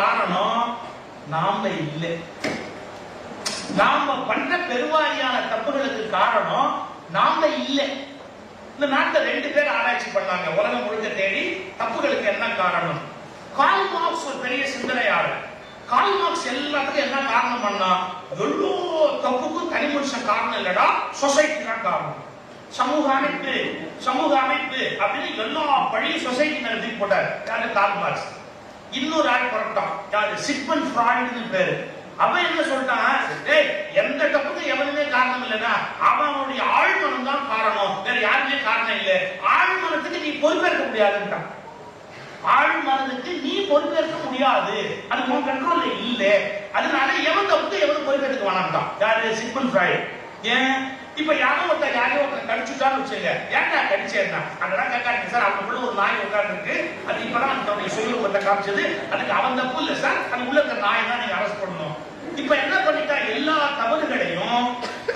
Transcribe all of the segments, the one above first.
காரணம் நாம இல்லை. நாம பண்ற பெருவாரியான தப்புகளுக்கு காரணம் நாம இல்லை. இந்த நாட்டுல ரெண்டு பேர் ஆராய்ச்சி பண்ணாங்க. உலகம் முழுக்க தேடி தப்புகளுக்கு என்ன காரணம்? கால் மார்க்ஸ் ஒரு பெரிய சிந்தனையாளர். கால் மார்க்ஸ் எல்லாத்துக்கும் என்ன காரணம் பண்ணா? எல்லோ தப்புக்கும் தனி மனுஷன் காரணம் இல்லடா சொசைட்டி தான் காரணம். சமூக அமைப்பு சமூக அமைப்பு அப்படின்னு எல்லா பழைய சொசைட்டி நடத்தி போட்டார். யாரு? Karl Marx. இன்னொரு ஆள் புறப்பட்டான் யாரு? சிக்மன் ஃப்ராய்டுன்னு பேரு. அவன் என்ன சொல்லிட்டான் டேய் எந்த தப்புக்கும் எவனுமே காரணம் இல்லைன்னா அவனுடைய ஆழ்மனம் தான் காரணம். வேற யாருமே காரணம் இல்லை. ஆழ்மனத்துக்கு நீ பொறுப்பேற்க முடியாதுன்றான் ஆழ்மனதுக்கு நீ பொறுப்பேற்க முடியாது. அது உன் கண்ட்ரோல்ல இல்ல. அதனால எவன் தப்புக்கு எவனும் பொறுப்பேற்க வேணாம்ட்டான் யாரு? Sigmund Freud. ஏன்? இப்ப யாரோ ஒருத்தர் யாரையோ ஒருத்தர் கடிச்சுட்டான்னு வச்சுங்க ஏன்டா கடிச்சேன்னா? அதெல்லாம் கேட்காதீங்க சார். அவனுக்குள்ள ஒரு நாய் உட்கார்ந்து இருக்கு அது இப்பதான் தன்னுடைய சுயரூபத்தை காமிச்சது. அதுக்கு அவன் தப்பு இல்ல சார். அது உள்ள இருக்க நாயை தான் நீங்க அரெஸ்ட் பண்ணணும். இப்ப என்ன பண்ணிட்டா எல்லா தவறுகளையும்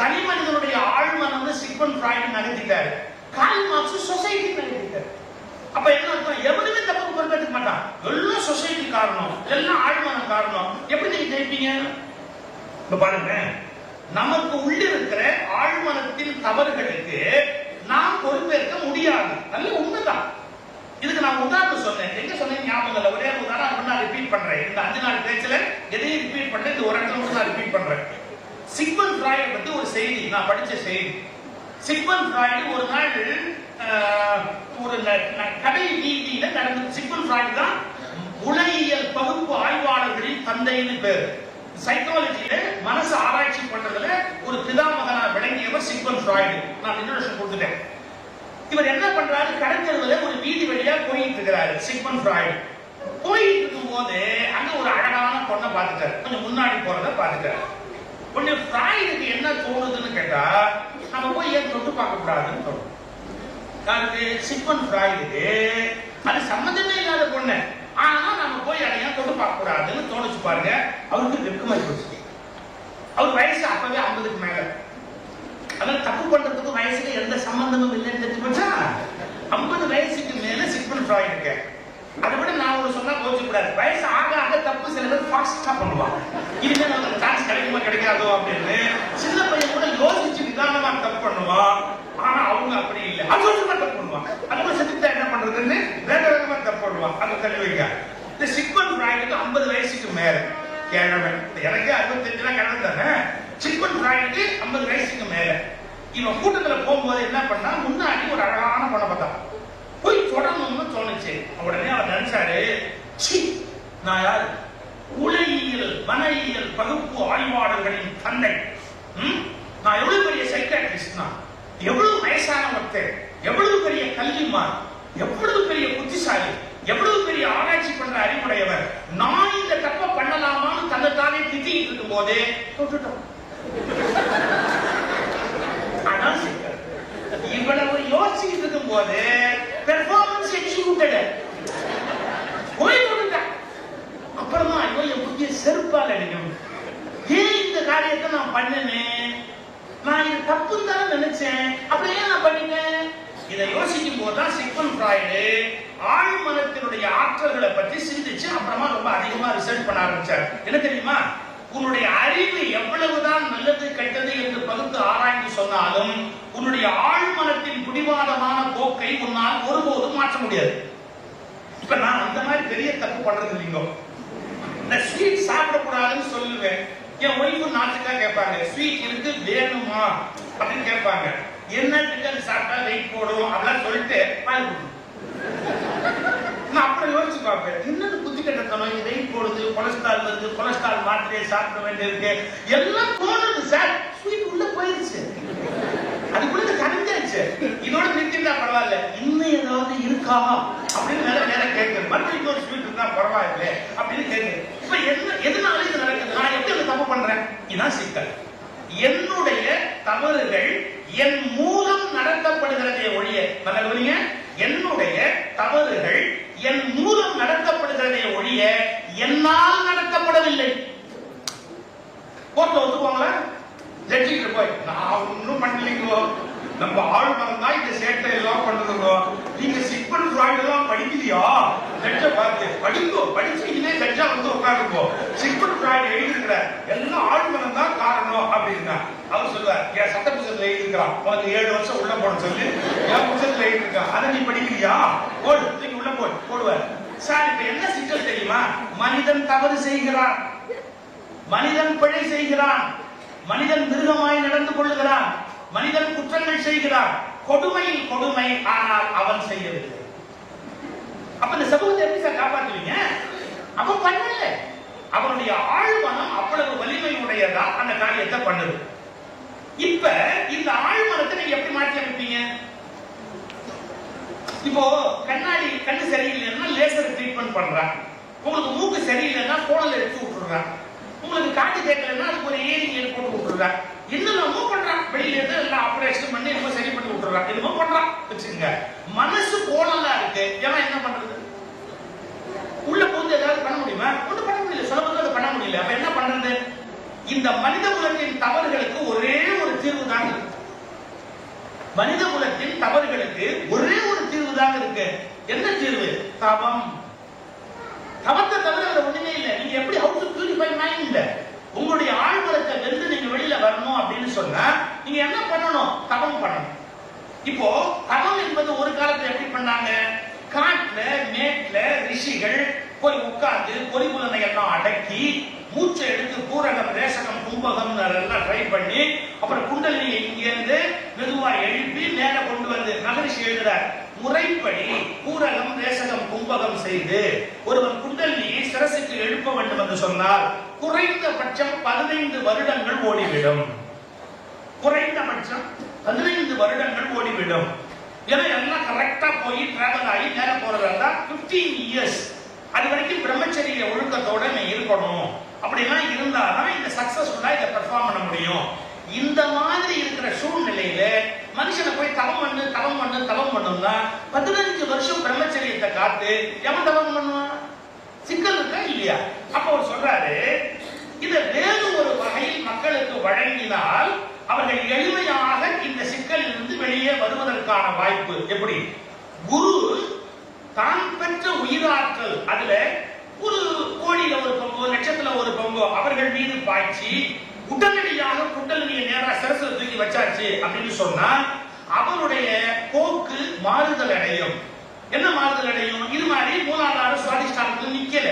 தனி மனிதனுடைய ஆழ்மன் வந்து சிக்மன் ஃப்ராய்டு நடத்திட்டாரு கால் மார்க்ஸ் சொசைட்டி நடத்திட்டாரு அப்ப என்ன அர்த்தம்? எவனுமே தப்பு பொறுப்பேற்றுக்க மாட்டான். எல்லாம் சொசைட்டி காரணம். எல்லாம் ஆழ்மனம் காரணம். எப்படி நீங்க ஜெயிப்பீங்க? இப்ப பாருங்க நமக்கு உள்ள இருக்கிற ஆழ்மனத்தின் தவறுகளுக்கு நாம் பொறுப்பேற்க முடியாது. நல்ல உண்மைதான். இதுக்கு நான் உதாரணம் சொன்னேன். எங்க சொன்னேன் ஞாபகம் இல்லை. ஒரே உதாரணம் மட்டும் நான் ரிப்பீட் பண்றேன். இந்த அஞ்சு நாள் பேச்சில் எதையும் ரிப்பீட் பண்றேன் இந்த ஒரு இடத்துல மட்டும் நான் ரிப்பீட் பண்றேன். சிக்மன் ஃப்ராய்டை பத்தி ஒரு செய்தி. நான் படிச்ச செய்தி. சிக்மன் ஃப்ராய்டு ஒரு நாள் ஆஹ், ஒரு ந- ந- கடை வீதியில நடந்தது. சிக்மன் ஃப்ராய்டு தான் உலகியல் பகுப்பு ஆய்வாளர்களின் தந்தைன்னு பேர். சைக்காலஜியில மனசு ஆராய்ச்சி பண்றதுல ஒரு பிதாமகனா விளங்கியவர் சிக்மன் ஃப்ராய்டு. நான் இன்ட்ரோடக்ஷன் கொடுத்துட்டேன். இவர் என்ன பண்றாரு? கடற்கருவில ஒரு வீதி வழியா போயிட்டு இருக்கிறாரு சிக்மன் ஃப்ராய்டு. போயிட்டு இருக்கும் போது அங்க ஒரு அழகான பொண்ணை பார்த்துட்டாரு. கொஞ்சம் முன்னாடி போறத பார்த்துட்டாரு. உடனே ஃப்ராய்டுக்கு என்ன தோணுதுன்னு கேட்டா நம்ம போய் ஏன் தொட்டு பார்க்க கூடாதுன்னு தோணும். யாருக்கு சிக்மன் ஃப்ராய்டுக்கு அது சம்மந்தமே இல்லாத பொண்ணு ஆனா நம்ம போய் அதை ஏன் தொட்டு பார்க்க கூடாதுன்னு தோணுச்சு பாருங்க. அவருக்கு வெட்கமாய் போச்சு. அவர் வயசு அப்பவே ஐம்பதுக்கு மேல. அதனால தப்பு பண்றதுக்கு வயசுக்கு எந்த சம்பந்தமும் இல்லைன்னு தெரிஞ்சு போச்சா? ஐம்பது வயசுக்கு மேல சிக்மன் இருக்கேன் அதை விட நான் ஒரு சொன்னா கோச்சு கூடாது வயசு ஆக ஆக தப்பு சில பேர் ஃபாஸ்டா பண்ணுவான் இனிமே நமக்கு சான்ஸ் கிடைக்குமா கிடைக்காதோ அப்படின்னு. சின்ன பையன் கூட யோசிச்சு நிதானமா தப்பு பண்ணுவான் ஆனா அவங்க அப்படி இல்லை. அசோசமா தப்பு பண்ணுவான் அதுக்கு செத்துட்டா என்ன பண்றதுன்னு வேக வேகமா தப்பு பண்ணுவான் அந்த தள்ளி வைக்க இந்த சிக்மன் பிராய்டுக்கு ஐம்பது வயசுக்கு மேல. கிழமை எனக்கு அறுபத்தஞ்சுல கிழமை தானே? சிக்மன் பிராய்டுக்கு ஐம்பது வயசுக்கு மேல. இவன் கூட்டத்துல போகும்போது என்ன பண்ணா முன்னாடி ஒரு அழகான பொண்ணை பார்த்தான் போய் தொடரணும்னு தோணுச்சு. உடனே அவர் நினைச்சாரு சி நான் யார்? உலகியல் மனையியல் பகுப்பு ஆய்வாளர்களின் தந்தை. நான் எவ்வளவு பெரிய சைக்காட்ரிஸ்ட் நான்? எவ்வளவு வயசான ஒருத்தர் எவ்வளவு பெரிய கல்விமான்? எவ்வளவு பெரிய புத்திசாலி? எவ்வளவு பெரிய ஆராய்ச்சி பண்ற அறிவுடையவர்? நான் இந்த தப்ப பண்ணலாமான்னு தன்னைத்தானே திட்டிட்டு இருக்கும் போதே தொட்டுட்டோம் அதான் சிக்கல் இவ்வளவு யோசிச்சுட்டு இருக்கும் போது பெர்ஃபார்மன்ஸ் எக்ஸிக்யூட்டட் போய் கொடுத்தேன் அப்புறமா ஐயோ என் புத்திய செருப்பால் அடிக்கணும் ஏன் இந்த காரியத்தை நான் பண்ணினேன் நான் இது தப்புன்னு தானே நினைச்சேன் அப்புறம் ஏன் நான் பண்ணிட்டேன் இதை யோசிக்கும் போது தான் சிக்மன் ஃப்ராய்டு ஆழ்மனத்தினுடைய ஆற்றல்களை பற்றி சிந்திச்சு அப்புறமா ரொம்ப அதிகமா ரிசர்ச் பண்ண ஆரம்பிச்சார் என்ன தெரியுமா உன்னுடைய அறிவு எவ்வளவுதான் நல்லது கெட்டது என்று பகுத்து ஆராய்ந்து சொன்னாலும் உன்னுடைய ஆழ்மனத்தின் பிடிவாதமான போக்கை உன்னால் ஒருபோதும் மாற்ற முடியாது. இப்ப நான் அந்த மாதிரி பெரிய தப்பு பண்றது இல்லைங்க. இந்த ஸ்வீட் சாப்பிடக்கூடாதுன்னு சொல்லுவேன். என் ஒய்ஃபு நாட்டுக்கா கேட்பாங்க ஸ்வீட் இருக்கு வேணுமா? அப்படின்னு கேட்பாங்க. என்ன அது சாப்பிட்டா வெயிட் போடும்? அதெல்லாம் சொல்லிட்டு வாங்கி நான் அப்புறம் யோசிச்சு பார்ப்பேன். என்னது புத்தி கட்டத்தனம்? வெயிட் போடுது கொலஸ்ட்ரால் வருது கொலஸ்ட்ரால் மாத்திரையை சாப்பிட வேண்டியிருக்கு. எல்லாம் தோணுது சார். ஸ்வீட் உள்ள போயிருச்சு. அதுக்குள்ள கரைஞ்சாச்சு இதோட நிறுத்திட்டா பரவாயில்ல. இன்னும் ஏதாவது இருக்கா? அப்படின்னு வேற நேரம் கேட்குது மற்ற இன்னொரு ஸ்வீட் இருந்தா பரவாயில்ல அப்படின்னு கேட்குது இப்ப என்ன எதனால இது நடக்குது? நான் எப்படி அந்த தப்பு பண்றேன்? இதான் சிக்கல். என்னுடைய தவறுகள் என் மூலம் நடத்தப்படுகிறதே ஒழிய நல்லா கவனிங்க. என்னுடைய தவறுகள் என் மூலம் நடத்தப்படுகிறதே ஒழிய என்னால் நடத்தப்படவில்லை. கோர்ட்ல ஒத்துக்குவாங்களா? ஜட்ஜிக்கிட்ட போய் நான் ஒன்றும் பண்ணலைங்களோ நம்ம ஆள் மரம் தான் இந்த சேட்டை எல்லாம் பண்ணுதுங்கோ நீங்க சிப்பன் ஃப்ராய்டு எல்லாம் படிக்கலையா? ஜட்ஜ பார்த்து படிங்கோ படிச்சீங்களே இதே வந்து உட்காருங்கோ சிக்மன் ஃப்ராய்ட் எழுதிருக்கிற எல்லாம் ஆழ்மனம் தான் காரணம் அப்படின்னா அவர் சொல்லுவார் என் சட்ட புத்தகத்துல எழுதிருக்கிறான் உனக்கு ஏழு வருஷம் உள்ள போட சொல்லி. என் புத்தகத்துல எழுதிருக்கான் அதை நீ படிக்கிறியா? போடு நீங்க உள்ள போடு. போடுவார். சார் இப்ப என்ன சிக்கல் தெரியுமா? மனிதன் தவறு செய்கிறான். மனிதன் பிழை செய்கிறான். மனிதன் மிருகமாய் நடந்து கொள்ளுகிறான். மனிதன் குற்றங்கள் செய்கிறான். கொடுமையில் கொடுமை ஆனால் அவன் செய்யவில்லை. அப்ப இந்த சமூகத்தை எப்படி சார் காப்பாத்துவீங்க அவன் பண்ணல. அவனுடைய ஆழ்மனம் அவ்வளவு வலிமை உடையதா அந்த காரியத்தை பண்ணுது. இப்ப இந்த ஆழ்மனத்தை நீங்க எப்படி மாற்றி அமைப்பீங்க? இப்போ கண்ணாடி கண்ணு சரியில்லைன்னா லேசர் ட்ரீட்மெண்ட் பண்றான். உங்களுக்கு மூக்கு சரியில்லைன்னா கோணல் எடுத்து விட்டுறான் உங்களுக்கு காட்டு கேட்கலன்னா அதுக்கு ஒரு ஏரிங் போட்டு விட்டுறான் என்னென்னமோ பண்றான். வெளியிலிருந்து எல்லா எல்லாம் ஆபரேஷன் பண்ணி நம்ம சரி பண்ணி விட்டுறான் என்னமோ பண்றான் வச்சுக்கோங்க. மனசு கோணலா இருக்கு. ஏன்னா என்ன பண்றது? உள்ள புகுந்து ஏதாவது பண்ண முடியுமா? ஒன்றும் பண்ண முடியல. சுலபத்தில் அதை பண்ண முடியல. அப்ப என்ன பண்றது? இந்த மனித குலத்தின் தவறுகளுக்கு ஒரே ஒரு தீர்வு தான் இருக்கு. மனித குலத்தின் தவறுகளுக்கு ஒரே ஒரு தீர்வு தான் இருக்கு. என்ன தீர்வு? தவம். தவத்தை தவிர ஒண்ணுமே இல்லை. நீங்க எப்படி ஹவுஸ் பியூரிஃபை மைண்ட் உங்களுடைய ஆழ்வரத்தை வென்று வரணும் அப்படின்னு சொன்னா நீங்க என்ன பண்ணணும்? தவம் பண்ணணும். இப்போ தவம் என்பது ஒரு காலத்துல எப்படி பண்ணாங்க? காட்டுல மேட்ல ரிஷிகள் போய் உட்கார்ந்து பொறிபுலனை எல்லாம் அடக்கி மூச்சை எடுத்து பூரகம் ரேசகம் கும்பகம் எல்லாம் ட்ரை பண்ணி அப்புறம் குண்டலினியை இங்கிருந்து மெதுவா எழுப்பி மேல கொண்டு வந்து மகரிஷி எழுதுறார். முறைப்படி பூரகம் ரேசகம் கும்பகம் செய்து ஒருவன் குண்டலினியை சிரசுக்கு எழுப்ப வேண்டும் என்று சொன்னால் குறைந்தபட்சம் பதினைந்து வருடங்கள் ஓடிவிடும். குறைந்தபட்சம் பதினைந்து வருடங்கள் ஓடிவிடும். ஏன்னா எல்லாம் கரெக்டா போய் டிராவல் ஆகி நேரம் போறதா பிப்டீன் இயர்ஸ் அது வரைக்கும் பிரம்மச்சரிய ஒழுக்கத்தோட நீ இருக்கணும். அப்படிலாம் இருந்தாதான் இந்த சக்சஸ்ஃபுல்லா இதை பெர்ஃபார்ம் பண்ண முடியும். இந்த மாதிரி இருக்கிற சூழ்நிலையில மனுஷனை போய் தவம் பண்ணு தவம் பண்ணு தவம் தான் பதினஞ்சு வருஷம் பிரம்மச்சரியத்தை காத்து எவன் தவம் பண்ணுவான்? சிக்கல் இருக்கா இல்லையா? அப்ப அவர் சொல்றாரு இதை வேறு ஒரு வகையில் மக்களுக்கு வழங்கினால் அவர்கள் எளிமையாக இந்த சிக்கலில் இருந்து வெளியே வருவதற்கான வாய்ப்பு எப்படி? குரு தான் பெற்ற உயிராற்றல். அதுல ஒரு கோடியில ஒரு பங்கோ லட்சத்துல ஒரு பங்கோ அவர்கள் மீது பாய்ச்சி உடனடியாக குண்டலினியை நேரா சிரசில் தூக்கி வச்சாச்சு அப்படின்னு சொன்னா அவருடைய போக்கு மாறுதல் அடையும். என்ன மாறுதல் அடையும் இது மாதிரி மூலாதார சுவாதிஷ்டானத்தில் நிக்கல.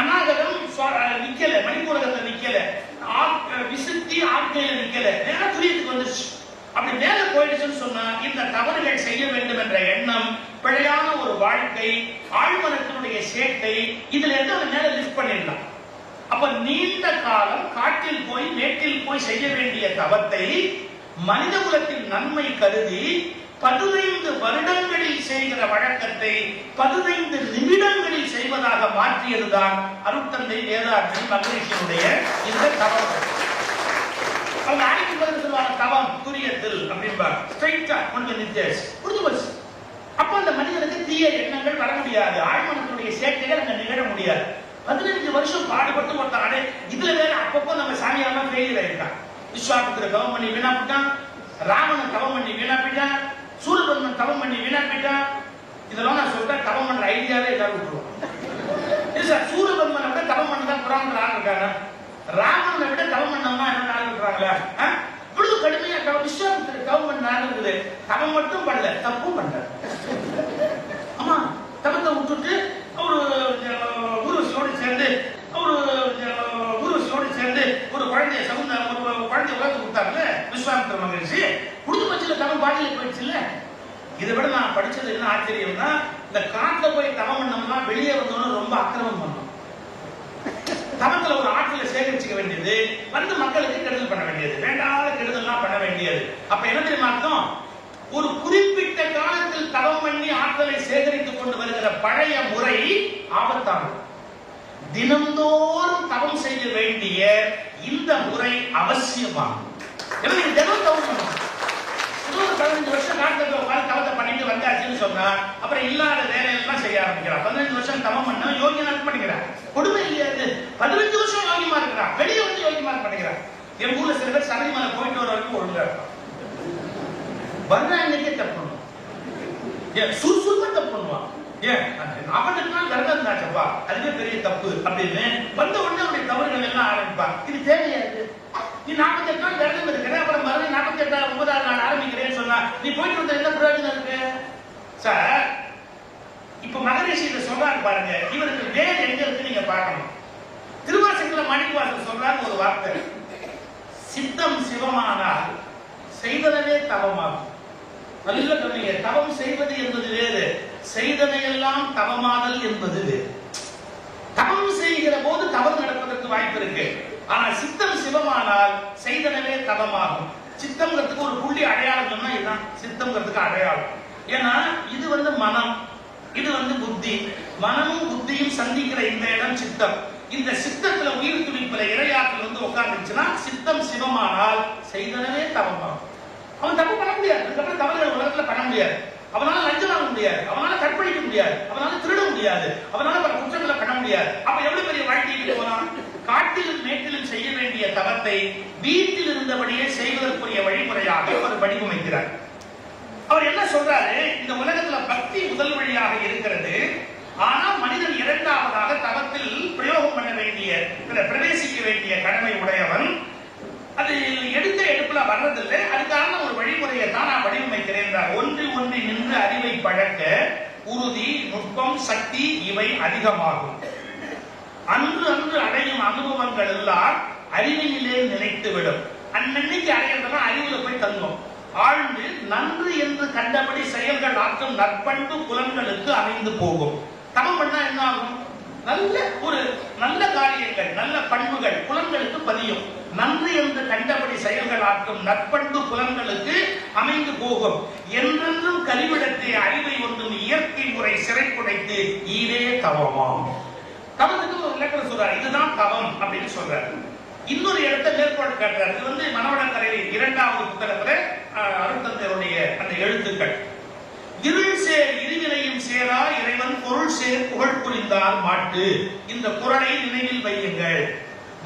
அநாகதம் நிக்கல. மணிப்பூரகத்துல நிக்கல. விசுத்தி ஆட்கையில நிக்கல. நேரம் துரியத்துக்கு வந்துருச்சு. அப்படி மேல போயிடுச்சுன்னு சொன்னா இந்த தவறுகள் செய்ய வேண்டும் என்ற எண்ணம் பிழையான ஒரு வாழ்க்கை ஆழ்மனத்தினுடைய சேட்டை இதுல இருந்து அவன் மேல லிஃப்ட் பண்ணிடலாம். அப்ப நீண்ட காலம் காட்டில் போய் மேட்டில் போய் செய்ய வேண்டிய தவத்தை மனித குலத்தின் நன்மை கருதி பதினைந்து வருடங்களில் செய்கிற வழக்கத்தை பதினைந்து நிமிடங்களில் செய்வதாக மாற்றியதுதான் அருட்தந்தை வேதார்த்தன் மகரிஷியுடைய இந்த தவம். அவங்க அனைத்து பதில் சொல்லுவாங்க தவம் துரியத்தில் அப்படிம்பாங்க ஸ்ட்ரைட்டா ஒன்று நித்தியாச்சு புரிஞ்சு போச்சு. அப்ப அந்த மனிதனுக்கு தீய எண்ணங்கள் வர முடியாது. ஆழ்மனத்தினுடைய சேர்க்கைகள் அங்க நிகழ முடியாது. பதினஞ்சு வருஷம் பாடுபட்டு ஒருத்தன் அடே இதுல வேற அப்பப்போ நம்ம சாமியாரெல்லாம் ஃபெயிலியர் ஆயிருக்கான். விஸ்வாமித்திர தவம் பண்ணி வீணா போட்டான் ராவணன் தவம் பண்ணி வீணா போயிட்டான் சூரபன்மன் தவம் பண்ணி வீணாக்கிட்டான் இதெல்லாம் நான் சொல்றேன் தவம் பண்ற ஐடியாவே எல்லாரும் விட்டுருவோம். இல்ல சார் சூரபன்மனை விட தவம் பண்ணதான் தான் ராம் இருக்காங்க. ராமனை விட தவம் பண்ணவங்க என்ன ஆள் இருக்கிறாங்களா இவ்வளவு கடுமையா தவம் விஸ்வாமித்திர தவம் பண்ண ஆள் இருக்குது. தவம் மட்டும் பண்ணல தப்பும் பண்ணல ஆமா தவத்தை விட்டுட்டு அவரு அஹ், ஊர்வசியோடு சேர்ந்து அவரு அஹ், ஊர்வசியோடு சேர்ந்து ஒரு குழந்தைய சகுந்த ஒரு குழந்தைய உலகத்துக்கு கொடுத்தாங்கல்ல விஸ்வாமித்திர மகரிஷி கொடுத்து பட்சத்துல தவம் பாட்டில போயிடுச்சுல்ல இதை விட நான் படிச்சது என்ன ஆச்சரியம்னா இந்த காட்டுல போய் தவம் பண்ணோம்னா வெளியே வந்தோம்னா ரொம்ப அக்கிரமம் பண்ணோம் தவத்துல ஒரு ஆற்றலை சேகரிச்சுக்க வேண்டியது வந்து மக்களுக்கு கெடுதல் பண்ண வேண்டியது வேண்டாத கெடுதல்லாம் பண்ண வேண்டியது அப்ப என்ன தெரியுமா அர்த்தம் ஒரு குறிப்பிட்ட காலத்தில் தவம் பண்ணி ஆற்றலை சேகரித்துக் கொண்டு வருகிற பழைய முறை ஆபத்தானது தினந்தோறும் தவம் செய்ய வேண்டிய இந்த முறை அவசியமாகும். ஏன்னா தினம் தவம் பண்ணணும் பதினஞ்சு வருஷம் காட்டுல உட்காந்து தவத்தை பண்ணிட்டு வந்தாச்சுன்னு சொன்னா அப்புறம் இல்லாத வேலையெல்லாம் செய்ய ஆரம்பிக்கிறான் பதினஞ்சு வருஷம் தவம் பண்ணா யோகி நடக்க பண்ணிக்கிறான் கொடுமை இல்லையா இது? பதினஞ்சு வருஷம் யோகியமா இருக்கிறான் வெளியே வந்து யோகிமா பண்ணிக்கிறான் என் ஊர்ல சில பேர் சபரிமலை போயிட்டு வர வரைக்கும் ஒழுங்கா இருப்பான் வர்ற அன்னைக்கே தப்பு பண்ணுவான் சுறுசுறுப்பா தப்பு பண்ணுவான் ஏன்? நாற்பத்தெட்டு இருப்பா அதுவே பெரிய தப்பு அப்படின்னு வந்த உடனே அவனுடைய தவறுகள் எல்லாம் ஆரம்பிப்பா இது தேவையா இருக்கு நீ நாற்பத்தி எட்டு நாள் விரதம் இருக்கிற அப்புறம் மறுபடியும் நாற்பத்தி எட்டாவது ஒன்பதாவது நாள் ஆரம்பிக்கிறேன்னு சொன்னா நீ போயிட்டு வந்த என்ன பிரயோஜனம் இருக்கு? சார் இப்ப மகரிஷி இதை சொல்றாரு பாருங்க இவருக்கு வேறு எங்க இருக்கு நீங்க பார்க்கணும். திருவாசகத்துல மணிவாசன் சொல்றாரு ஒரு வார்த்தை. சித்தம் சிவமானால் செய்வதவே தவமாகும். நல்ல கவனிங்க தவம் செய்வது என்பது வேறு. செய்தனையெல்லாம் தவமாதல் என்பது வேறு. தவம் செய்கிற போது தவம் நடப்பதற்கு வாய்ப்பு இருக்கு. ஆனா சித்தம் சிவமானால் செய்தனவே தவமாகும். சித்தம்ங்கிறதுக்கு ஒரு புள்ளி அடையாளம் சொன்னா இதுதான். சித்தம்ங்கிறதுக்கு அடையாளம். ஏன்னா இது வந்து மனம். இது வந்து புத்தி. மனமும் புத்தியும் சந்திக்கிற இந்த இடம் சித்தம். இந்த சித்தத்துல உயிர் துடிப்புல இரையாற்றல் வந்து உட்கார்ந்துச்சுன்னா சித்தம் சிவமானால் செய்தனவே தவமாகும். அவன் தப்பு பண்ண முடியாது. அதுக்கப்புறம் தவறுகள் உலகத்துல பண்ண முடியாது. அவனால லஞ்சம் வாங்க முடியாது. அவனால கற்பழிக்க முடியாது. அவனால திருட முடியாது. அவனால பல குற்றங்களை பண்ண முடியாது. அப்ப எவ்வளவு பெரிய வாழ்க்கைக்கு போனான் காட்டிலும் மேட்டிலும் செய்ய வேண்டிய தவத்தை வீட்டில் இருந்தபடியே செய்வதற்குரிய வழிமுறையாக அவர் வடிவமைக்கிறார். அவர் என்ன சொல்றாரு? இந்த உலகத்துல பக்தி முதல் வழி இருக்கிறது ஆனா மனிதன் இரண்டாவதாக தவத்தில் பிரயோகம் பண்ண வேண்டிய பிர- பிரவேசிக்க வேண்டிய கடமை உடையவன் அது எடுத்த எடுப்புல வர்றதில்லை அதுக்கான ஒரு வழிமுறையை தான் நான் வடிவமைக்கிறேன் என்றார். ஒன்றி ஒன்றி நின்று அறிவை பழக்க உறுதி நுட்பம் சக்தி இவை அதிகமாகும். அன்று அன்று அடையும் அனுபவங்கள் எல்லாம் அறிவினிலே நிலைத்துவிடும். அன்னன்னைக்கு அடையிறதெல்லாம் அறிவுல போய் தங்கும். ஆழ்ந்து நன்று என்று கண்டபடி செயல்கள் ஆற்றும் நற்பண்பு புலன்களுக்கு அமைந்து போகும். தமிழ் பண்ணா என்ன ஆகும்? நல்ல ஒரு நல்ல காரியங்கள் நல்ல பண்புகள் புலன்களுக்கு பதியும். நன்றி என்று கண்டபடி செயல்கள் ஆற்றும் நற்பண்பு புலன்களுக்கு அமைந்து போகும். என்றென்றும் கலிவிடத்தை அறிவை ஒன்றும் இயற்கை முறை சிறைக்குடைத்து இதே தவமாம். தவத்துக்கு ஒரு இலக்கணம் சொல்றாரு. இதுதான் தவம் அப்படின்னு சொல்றாரு. இன்னொரு இடத்தை மேற்கோள் காட்டுறாரு. இது வந்து மனவளக்கரை இரண்டாவது புத்தகத்துல அஹ், அந்த எழுத்துக்கள். இருள் சேர் இருவினையும் சேரா இறைவன் பொருள் சேர் புகழ் புரிந்தால் மாட்டு. இந்த குரலை நினைவில் வையுங்கள்.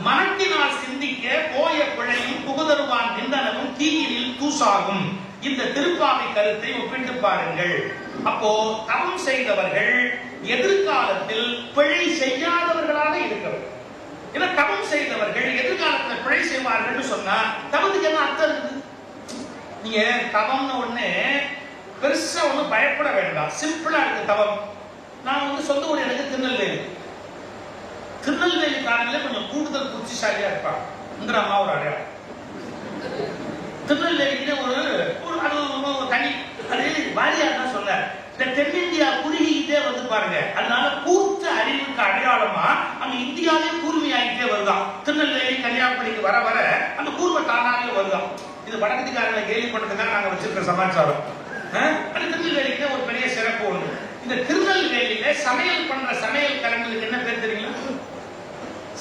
மனத்தினால் சிந்திக்க போய பிழையும் புகுதருவான் நின்றனவும் தீயினில் தூசாகும். இந்த திருப்பாவை கருத்தை ஒப்பிட்டு பாருங்கள். அப்போ தவம் செய்தவர்கள் எதிர்காலத்தில் பிழை செய்யாதவர்களாக இருக்கிறார்கள் ஏன்னா தவம் செய்தவர்கள் எதிர்காலத்தில் பிழை செய்வார்கள் சொன்னா தவத்துக்கு என்ன அர்த்தம் இருக்குது? நீங்க தவம்னு ஒண்ணு பெருசா ஒண்ணும் பயப்பட வேண்டாம். சிம்பிளா இருக்கு தவம். நான் வந்து சொந்த ஊர் எனக்கு திருநெல்வேலி. திருநெல்வேலிக்காரங்களே கொஞ்சம் கூடுதல் புத்திசாலியா இருப்பாங்க. இந்த அம்மா ஒரு அடையாளம். திருநெல்வேலிக்கு ஒரு ஒரு அது ஒரு தனி அது வாரியார் தான் சொல்ல இந்த தென்னிந்தியா குறுகிக்கிட்டே வந்து பாருங்க. அதனால கூத்த அறிவுக்கு அடையாளமா அங்க இந்தியாவே கூர்மையாகிட்டே வருதாம் திருநெல்வேலி கன்னியாகுமரிக்கு வர வர அந்த கூர்மை தானாகவே வருதான். இது வடக்கத்துக்காரங்களை கேள்வி பண்ணதுக்காக நாங்க வச்சிருக்கிற சமாச்சாரம். அது திருநெல்வேலிக்கு ஒரு பெரிய சிறப்பு ஒண்ணு. இந்த திருநெல்வேலியில சமையல் பண்ற சமையல் கலைஞர்களுக்கு என்ன பேர் தெரியுங்களா?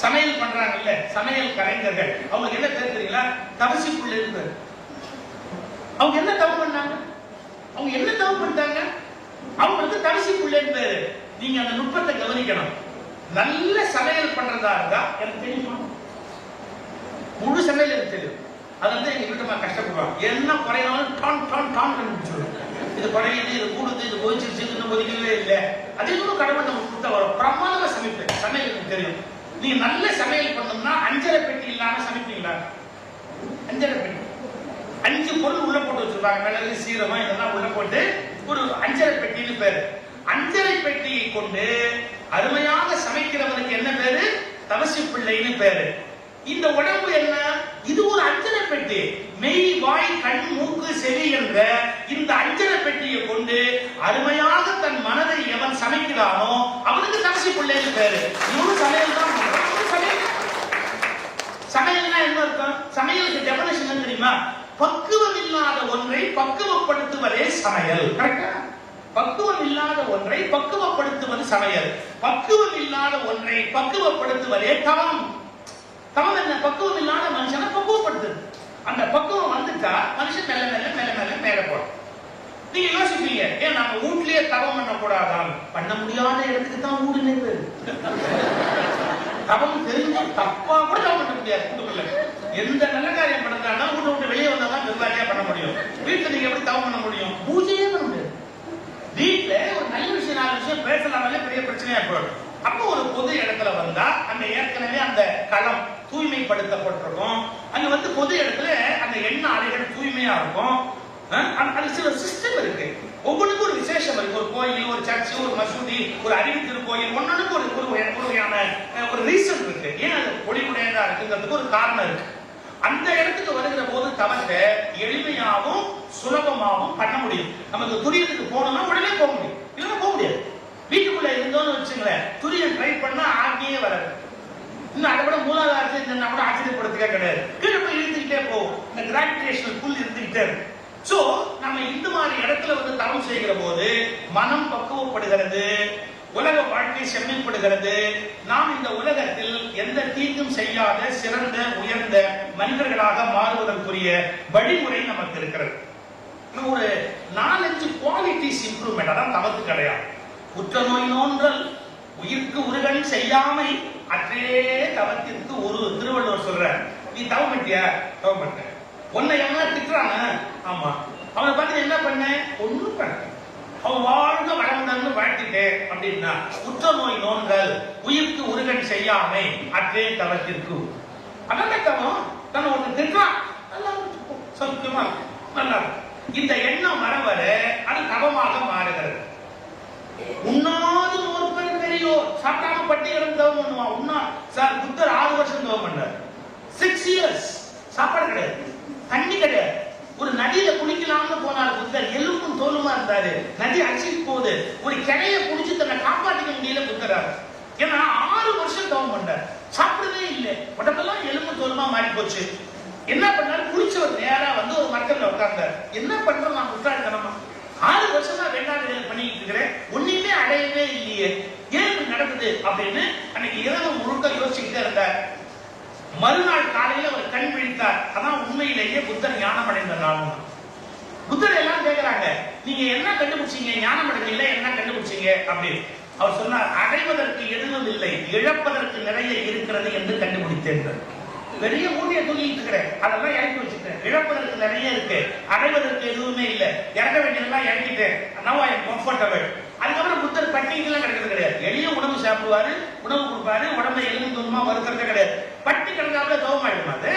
சமையல் பண்றாங்கல்ல சமையல் கலைஞர்கள். அவங்களுக்கு என்ன பேர் தெரியுங்களா? தவசி இருந்து அவங்க என்ன தவறு பண்ணாங்க? அவங்க என்ன தவறு பண்ணிட்டாங்க? அவங்களுக்கு தரிசி பேரு. நீங்க அந்த நுட்பத்தை கவனிக்கணும். நல்ல சமையல் பண்றதா இருந்தா எனக்கு தெரியுமா? முழு சமையல் எனக்கு தெரியும். அது வந்து எங்க வீட்டுமா கஷ்டப்படுவாங்க. என்ன குறையாலும் டான் டான் டான் கண்டுபிடிச்சிடுவோம் இது பழையது இது கூடுது இது கொதிச்சிருச்சு இன்னும் இல்லை. அதே கூட கடமை நமக்கு கொடுத்தா வரும். பிரமாதமா சமைப்பேன். சமையல் எனக்கு தெரியும். நீங்க நல்ல சமையல் பண்ணோம்னா அஞ்சரை பெட்டி இல்லாம சமைப்பீங்களா? அஞ்சரை பெட்டி. அஞ்சு பொருள் உள்ள போட்டு வச்சிருப்பாங்க. மிளகு சீரகம் இதெல்லாம் உள்ள போட்டு ஒரு அஞ்சரை பெட்டின்னு பேரு. அஞ்சரை பெட்டியை கொண்டு அருமையாக சமைக்கிறவனுக்கு என்ன பேரு? தவசி பிள்ளைன்னு பேரு. இந்த உடம்பு என்ன? இது ஒரு அஞ்சரை பெட்டி. மெய் வாய் கண் மூக்கு செவி என்ற இந்த அஞ்சரை பெட்டியை கொண்டு அருமையாக தன் மனதை எவன் சமைக்கிறானோ அவனுக்கு கடைசி பிள்ளைன்னு பேரு. இவனும் சமையல் தான். சமையல். சமையல்னா என்ன அர்த்தம்? சமையலுக்கு டெபனேஷன் தெரியுமா? பக்குவம் இல்லாத ஒன்றை பக்குவப்படுத்துவதே சமையல். கரெக்டா பக்குவம் இல்லாத ஒன்றை பக்குவப்படுத்துவது சமையல். பக்குவம் இல்லாத ஒன்றை பக்குவப்படுத்துவதே தவம். தவம் என்ன? பக்குவம் இல்லாத அந்த பக்குவம் வந்துட்டா மனுஷன் மெல்ல மெல்ல மெல்ல மெல்ல மேல போறோம் நீங்க யோசிப்பீங்க ஏன் நம்ம வீட்லயே தவம் பண்ணக்கூடாதான்? பண்ண முடியாத இடத்துக்கு தான் வீடு பேரு தவம் தெரிஞ்சு தப்பா கூட தவம் பண்ண முடியாது வீட்டுக்குள்ள. எந்த நல்ல காரியம் பண்ணாலும் வீட்டு விட்டு வெளியே வந்தா தான் நிர்வாகியா பண்ண முடியும். வீட்டுல நீங்க எப்படி தவம் பண்ண முடியும்? பூஜையே பண்ண முடியாது. வீட்டுல ஒரு நல்ல விஷயம் நாலு விஷயம் பேசலாமலே பெரிய பிரச்சனையா போயிடும். அப்போ ஒரு பொது இடத்துல வந்தா அந்த ஏற்கனவே அந்த களம் தூய்மைப்படுத்தப்பட்டிருக்கும். அங்க வந்து பொது இடத்துல அந்த எண்ண அலைகள் தூய்மையா இருக்கும். அது- சில சிஸ்டம் இருக்கு. ஒவ்வொன்றுக்கும் ஒரு விசேஷம் இருக்கு. ஒரு கோயில் ஒரு சர்ச் ஒரு மசூதி ஒரு அறிவு திருக்கோயில் ஒன்னொன்றுக்கு ஒரு ஒரு வகையான ஒரு ரீசன் இருக்கு. ஏன் அது ஒளிவுடையதா இருக்குங்கிறதுக்கு ஒரு காரணம் இருக்கு. அந்த இடத்துக்கு வருகிற போது தவத்தை எளிமையாகவும் சுலபமாகவும் பண்ண முடியும். நமக்கு துரியத்துக்கு போகணும்னா உடனே போக முடியும். இல்லைன்னா போக முடியாது. வீட்டுக்குள்ள இருந்தோம்னு வச்சுங்களேன் துரியம் ட்ரை பண்ணா ஆகியே வராது. இன்னும் அதை விட மூலாதாரத்தை இந்த கூட ஆச்சரியப்படுத்துக்க கிடையாது. கீழே போய் இழுத்துக்கிட்டே போகும் இந்த கிராவிடேஷனல் புல் இருந்துகிட்டே இருக்கும் சோ நம்ம இந்த மாதிரி இடத்துல வந்து தவம் செய்கிற போது மனம் பக்குவப்படுகிறது உலக வாழ்க்கை செம்மைப்படுகிறது. நாம் இந்த உலகத்தில் எந்த தீங்கும் செய்யாத சிறந்த உயர்ந்த மனிதர்களாக மாறுவதற்குரிய வழிமுறை நமக்கு இருக்கிறது. ஒரு நாலஞ்சு குவாலிட்டிஸ் இம்ப்ரூவ்மெண்ட் அதான் தவத்து கிடையாது உற்ற நோய் நோன்றல் உயிர்க்கு உருகல் செய்யாமை அதே தவத்திற்கு ஒரு திருவள்ளுவர் சொல்ற நீ தவம் பண்ணியா தவம் பண்ண உன்னை எவனா திட்டுறாங்க ஆமா. அவனை பார்த்து என்ன பண்ண? ஒண்ணும் பண்ண அவன் வாழ்ந்த வளர்ந்தான்னு வாழ்த்திட்டேன் அப்படின்னா உற்ற நோய் நோன்கள் உயிர்க்கு உருகன் செய்யாமை அற்றே தவத்திற்கு. அதான் தவம்? தன்னை ஒன்று திட்டுறான். நல்லா சௌக்கியமா நல்லா இருக்கும். இந்த எண்ணம் வர வர அது தவமாக மாறுகிறது. உண்ணாது பெரியோர் பட்டியலும் தவம் பண்ணுவான் உண்ணா சார் புத்தர் ஆறு வருஷம் தவம் பண்ணார். சிக்ஸ் இயர்ஸ் சாப்பாடு கிடையாது. தண்ணி கிடையாது. ஒரு நதியில குளிக்கலாம்னு போனார் புத்தர். எலும்பும் தோலுமா இருந்தாரு. நதி அடிச்சிட்டு போகுது. ஒரு கிளைய குடிச்சு தன்னை காப்பாற்றிக்க முடியல புத்தரார். ஏன்னா ஆறு வருஷம் தவம் பண்றார் சாப்பிடவே இல்லை. உடம்பெல்லாம் எலும்பு தோலுமா மாறி போச்சு. என்ன பண்ணாரு? குளிச்சவர் நேரா வந்து ஒரு மரத்துல உட்கார்ந்தார். என்ன பண்றோம் நான் முட்டாள்தனமா ஆறு வருஷமா வேண்டாம் பண்ணிட்டு இருக்கிறேன். ஒண்ணுமே அடையவே இல்லையே. ஏன் நடக்குது அப்படின்னு அன்னைக்கு இரவு முழுக்க யோசிச்சுக்கிட்டே இருந்தார். மறுநாள் காலையில அவர் கண் விழித்தார். அதான் உண்மையிலேயே புத்தர் ஞானம் அடைந்த நாள் புத்தர் எல்லாம் கேக்குறாங்க நீங்க என்ன கண்டுபிடிச்சீங்க? ஞானம் அடைஞ்சீங்களா? என்ன கண்டுபிடிச்சீங்க? அப்படின்னு. அவர் சொன்னார் அடைவதற்கு எதுவும் இல்லை இழப்பதற்கு நிறைய இருக்கிறது என்று கண்டுபிடித்தேன். பெரிய ஊதிய தூக்கிட்டு இருக்கிறேன் அதெல்லாம் இறக்கி வச்சுட்டேன் இழப்பதற்கு நிறைய இருக்கு அடைவதற்கு எதுவுமே இல்லை. இறக்க வேண்டியதெல்லாம் இறக்கிட்டேன். நவ் ஐ கம்ஃபர்டபிள் அதுக்கப்புறம் பட்டி இதெல்லாம் கிடைக்கிறது கிடையாது. எளிய உணவு சாப்பிடுவாரு உணவு கொடுப்பாரு உடம்பை எலும்பு தூரமா வருத்தறது கிடையாது. பட்டி கிடந்தாப்புல தவம் ஆயிடுமா அது?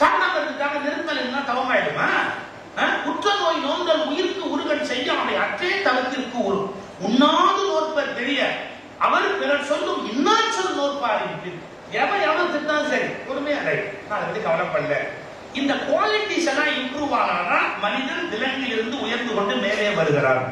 சாப்பிடாம இருந்துட்டாங்க நிறுத்தல் இருந்தா தவம் ஆயிடுமா குற்ற நோய் நோந்தல் உயிருக்கு உருகன் செய்ய அவனை அற்றே தவத்திற்கு ஒரு உண்ணாது நோற்பர் தெரிய அவர் பிறர் சொல்லும் இன்னாச்சொல் நோற்பார் எவன் எவன் திட்டாலும் சரி பொறுமையா ரை நான் அதை பத்தி கவலைப்படல. இந்த குவாலிட்டிஸ் எல்லாம் இம்ப்ரூவ் ஆனாதான் மனிதன் விலங்கிலிருந்து உயர்ந்து கொண்டு மேலே வருகிறார்